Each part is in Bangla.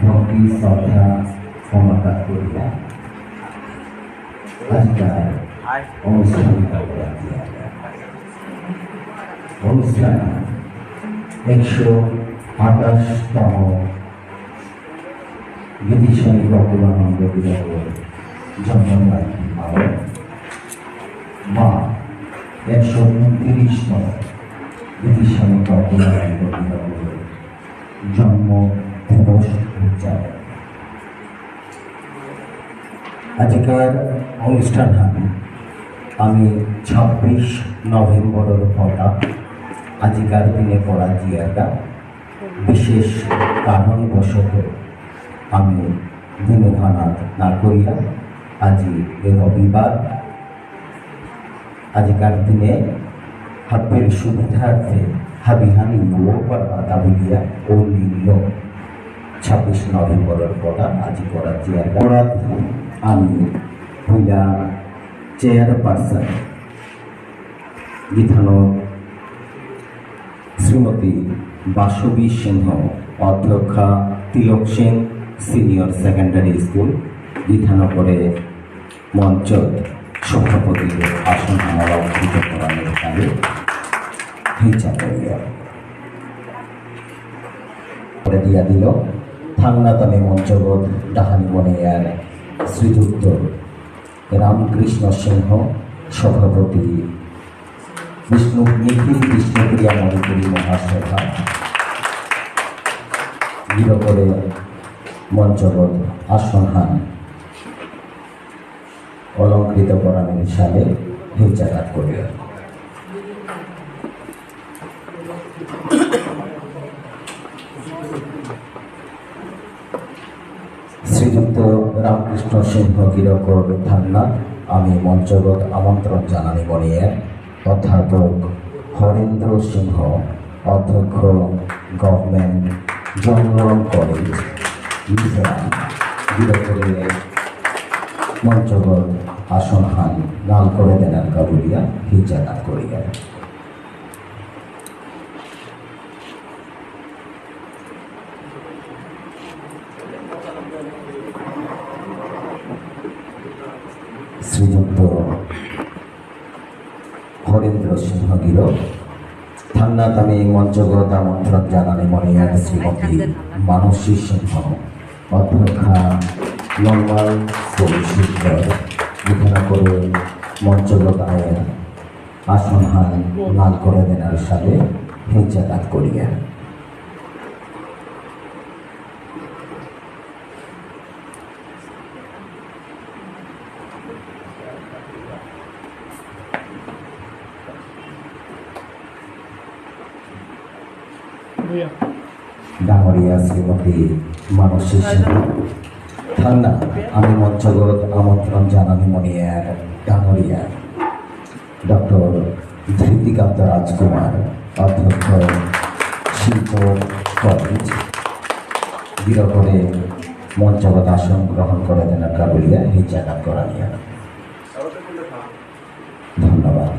ভক্তি শ্রদ্ধা ক্ষমতা করিয়া আজকাল অনুষ্ঠান অনুষ্ঠান একশো আঠাশতম বিধিশালী বকুলানন্দ বিরাটের জন্মবার্ষিকী মা একশো উনত্রিশতম বিরাটের জন্ম দিবস উদযাপন। আজকের অনুষ্ঠান আমি ছাব্বিশ নভেম্বরের পড়া, আজিকার দিনে পড়া জিয়াটা। বিশেষ কারণবশত আমি দিনভানা না করিয়া আজি রবিবার আজিকার দিনে হাব্বের সুবিধার্থে হাবিহানি পর্বাতা বলিয়া ও নীল ছাব্বিশ নভেম্বরের কথা আজি করা চেয়ার পড়া আমি হইলা চেয়ারপারসন বিধানো শ্রীমতী বাসবী সিংহ, অধ্যক্ষা Tilak Singh, senior secondary school বিধানগরে মঞ্চ। সভাপতির আসন আমার অঙ্কিত করানোর করিয়া করে দিয়া দিল থাংনাতামে মঞ্চবোধ ডাহানি মনিয়ার শ্রীযুক্ত রামকৃষ্ণ সিংহ সভাপতি বিষ্ণু নিখিল বিষ্ণুপ্রিয়া মণিপুরী মহাসভা। গৃহ করে মঞ্চবোধ আসনহান অলঙ্কৃত করানোর সালে হিংসাঘাত করিয়া শ্রীযুক্ত রামকৃষ্ণ সিংহ গিরকর ধান্না আমি মঞ্চগত আমন্ত্রণ জানানি মনিয়ে অধ্যাপক হরেন্দ্র সিংহ, অধ্যক্ষ গভর্নমেন্ট জনগণ কলেজ, মিজোরাম। গিরকরে মঞ্চগত আসন হান নাল করে দেনার কাবুলিয়া হিজাকাত করিয়া। শ্রীযুক্ত হরেন্দ্র সিংহ গির থান্নাত আমি মঞ্চগত আমন্ত্রণ জানানি মনিয়ার শ্রীমতী মানসী সিংহ অধ্যক্ষা নর্মাল পরিশুদ্ধর বিধান করে মঞ্চগত আয়ের আসন হান লাল করে দেনার সাথে হিংসাঘাত করিয়া। ডাঙরিয়া শ্রীমতী মানসী সিংহ থান্না আমি মঞ্চগত আমন্ত্রণ জানানি মনিয়ার ডাঙরিয়া ডক্টর ধৃতিকান্ত রাজকুমার, অধ্যক্ষ শিল্প কলেজ। বিরকরে মঞ্চগত আসন গ্রহণ করে দেন কাবুলিয়া এই জায়গা করানিয়া। ধন্যবাদ।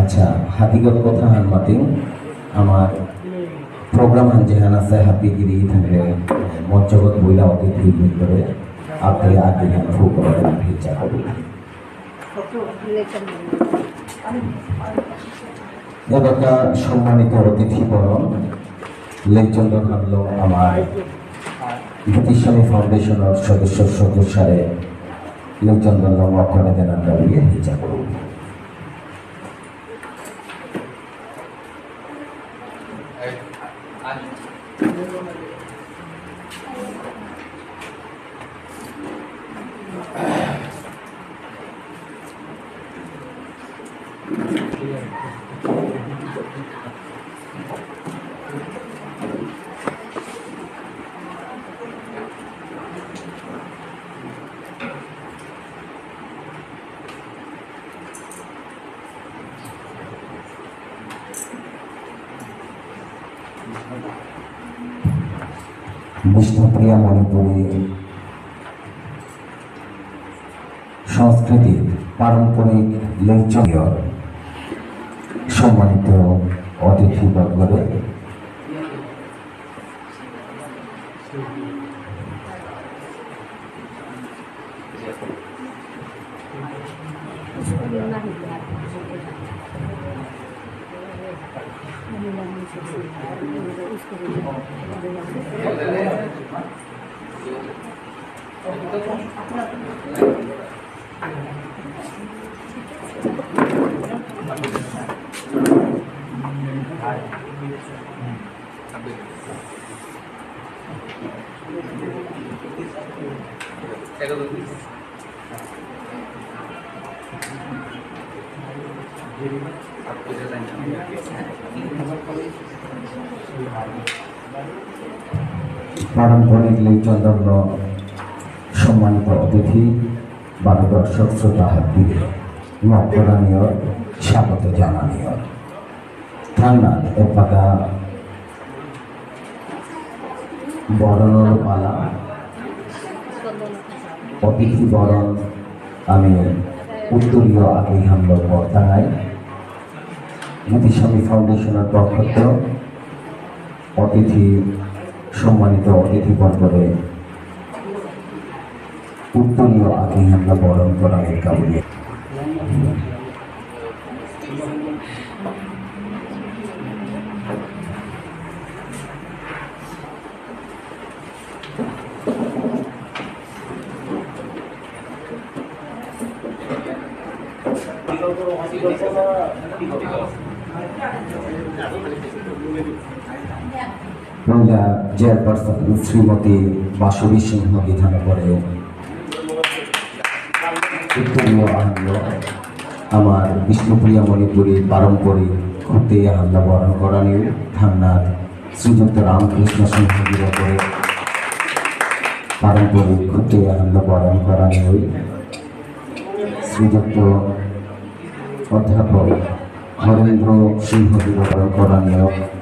আচ্ছা হাতিগত কথা হান মাতিং আমার প্রোগ্রাম হান আছে হাতিগিরি থাকে মঞ্চগত মহিলা অতিথি ভিতরে আপনি আগে ভিজা করি সম্মানিত অতিথি বরণ লেকচন্দ্র হামলো আমার জ্যোতিষামী ফাউন্ডেশনের সদস্য, সদস্যরে লেকচন্দ্র লক্ষ্মণে দেন আমরা হিজা করব বিষ্ণুপ্রিয়া মণিপুরী সংস্কৃতির পারম্পরিক লেকচর সম্মানিত অতিথিবর্গরে পারম্পরিক চন্দ্র সম্মানিত অতিথি, বারো দর্শক শ্রোতা হাতিকে নকরানীয় স্বাগত জানানীয়। ঠান্ডা এপাকা বরণর পালা অতিথি বরণ, আমি উত্তরীয় আগে হামল বর্তানায় নীতিস্বামী ফাউন্ডেশনের পক্ষ অতিথি সম্মানিত অতিথি বর্গরে উত্তরীয় আগে আমরা বরণ করা এর কাবুলে মহিলা চেয়ারপারসন শ্রীমতী বাসবী সিংহ বিধান করে। আমার বিষ্ণুপ্রিয়া মণিপুরী পারম্পরিক ঘুরতে হাল্লা বরণ করানি থান্নার শ্রীযুক্ত রামকৃষ্ণ সিংহ বিধান করে। পারম্পরিক ঘুরতে হাল্লা বরণ করানি শ্রীযুক্ত অধ্যাপক হরেন্দ্র সিংহ বিবরণ করানীয় হাতওয়ালি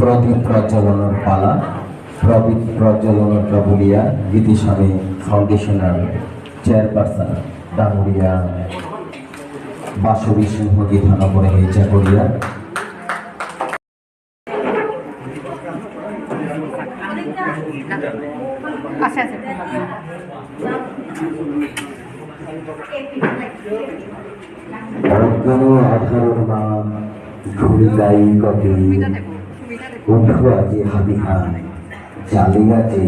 প্রদীপ প্রজ্বলনের পালা প্রদীপ প্রজ্বলনের প্রবলিয়া গীতিস্বামী ফাউন্ডেশনের চেয়ারপারসন ডাঙ্গুরিয়া বাসবী সিংহ গীতানগরে হেচা করিয়া। আচ্ছা আচ্ছা। অজ্ঞান আধারণ ঘুরিলাই কবি। উঠো আজি হাবিহা জালিগাতে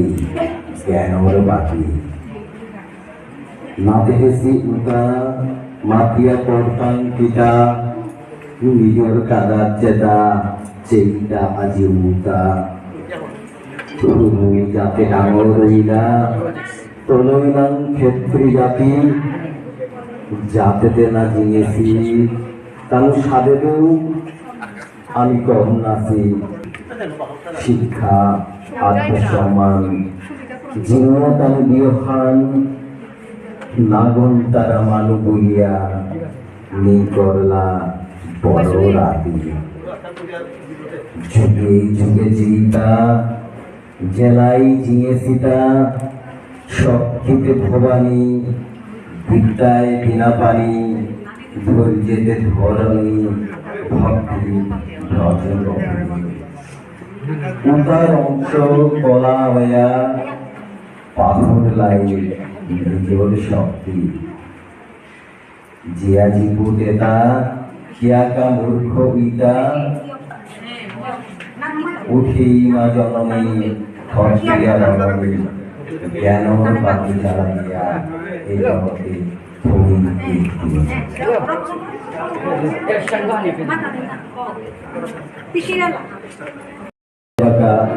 জ্ঞানর বাকি উতা, মাতিয়া পড়তাম পিতা নিজর কাদার চেতা চেইটা আজি উতা। তুমি যাতে ডাঙর রইলা তলইলাম ক্ষেত্রী জাতি যাতে না জিয়েছি তার সাদেবেও আমি কম নাচি শিক্ষা, আত্মসম্মান জীবনতান বিয়হান নাগন তারা মানু বলিয়া নি করলা বড় রাতি যুগে যুগে জিতা জেলাই জিয়ে সীতা শক্তিতে ভবানী, বিদ্যায় বিনা পানি ধৈর্যেতে ধরণী ভক্তি, ভজন উদার অংশ কলা হইয়া পাথর লাই নিজর শক্তি জিয়া জীবু দেতা কিয়াকা মূর্খ বিতা উঠি মা জননী খরচিয়া রমণী জ্ঞান বাকি চালাইয়া এই জগতে তুমি পতাকা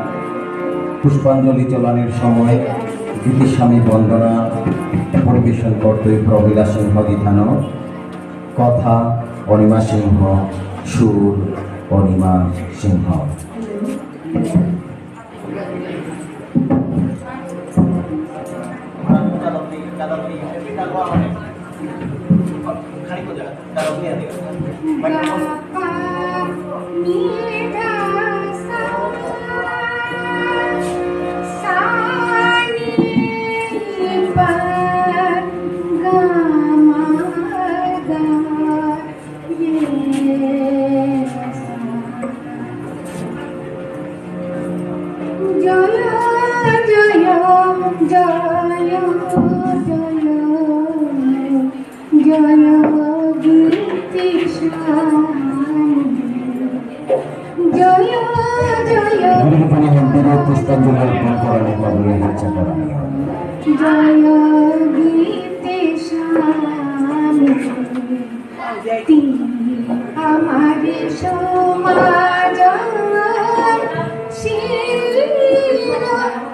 পুষ্পাঞ্জলি চলানের সময় স্বামী বন্দনা পরিবেশন করতে প্রবীলা সিংহ বিধান কথা অনিমা সিংহ সুর অনিমা সিংহ খানিক পুষ্পাঞ্জলি অর্পণ করার কবলে ইচ্ছা করা আমারে সমাজ Thank you.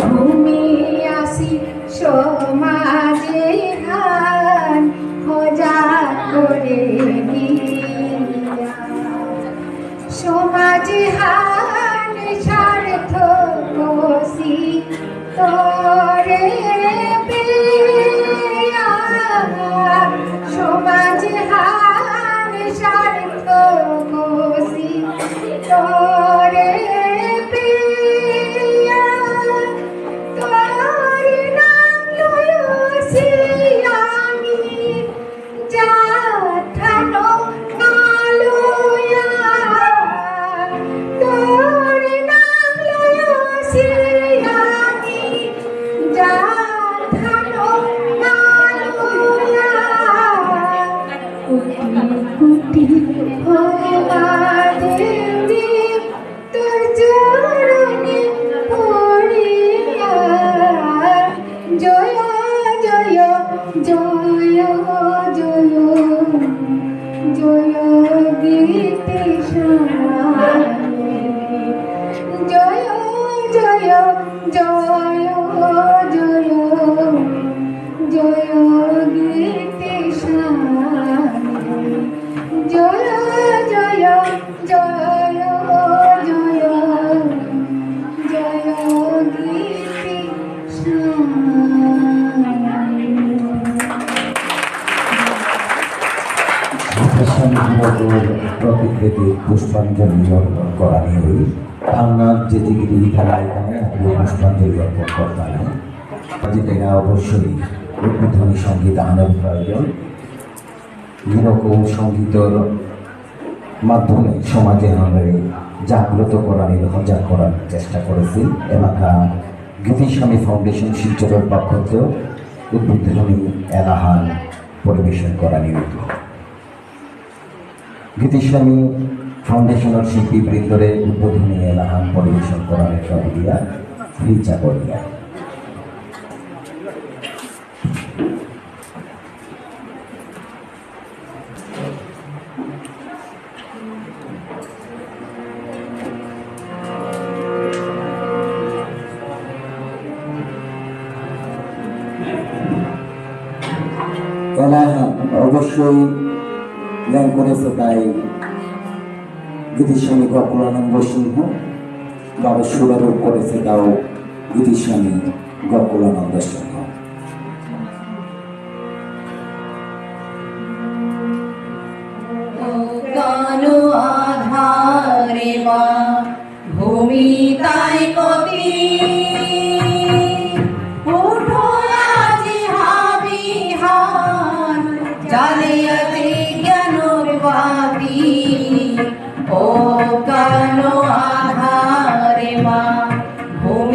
ঘুমিয়ে আসি সমাজে জয় জয় জয় গীতি জয় জয় জয় জয় জয় গীতি প্রতিকৃতি পুষ্পাঞ্জলি করা নিয়ে বাংলার যে দিকে খেলায় পুষ্পাঞ্জলি অর্পণ করতাম প্রতিদিনা অবশ্যই উদ্বোধনী সংগীত আনন্দ প্রয়োজন এরকম সঙ্গীতর মাধ্যমে সমাজে আমাদের জাগ্রত করার নির্ভজা করার চেষ্টা করেছি এলাকা গীতিস্বামী ফাউন্ডেশন শিলচরের পক্ষ থেকে উদ্বোধনী এলাহান পরিবেশন করা নিয়মিত গীতিস্বামী ফাউন্ডেশনের শিল্পী বৃন্দরে উদ্বোধনী এলাহান পরিবেশন করার সব রিচা বলিয়া। এরা অবশ্যই গান করেছে তাই গীতির সঙ্গে ককুলানন্দ সিংহ বাবা সুরারোপ করেছে তাও ইতি স্বামী গপ্পলানন্দ স্বামী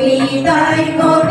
vì y con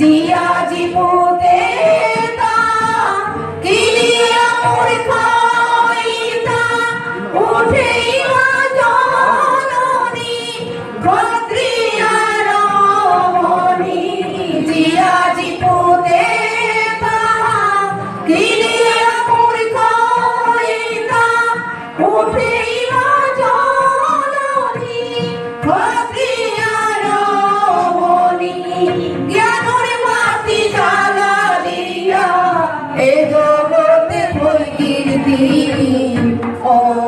জীবতে কীর্তি অজ্ঞান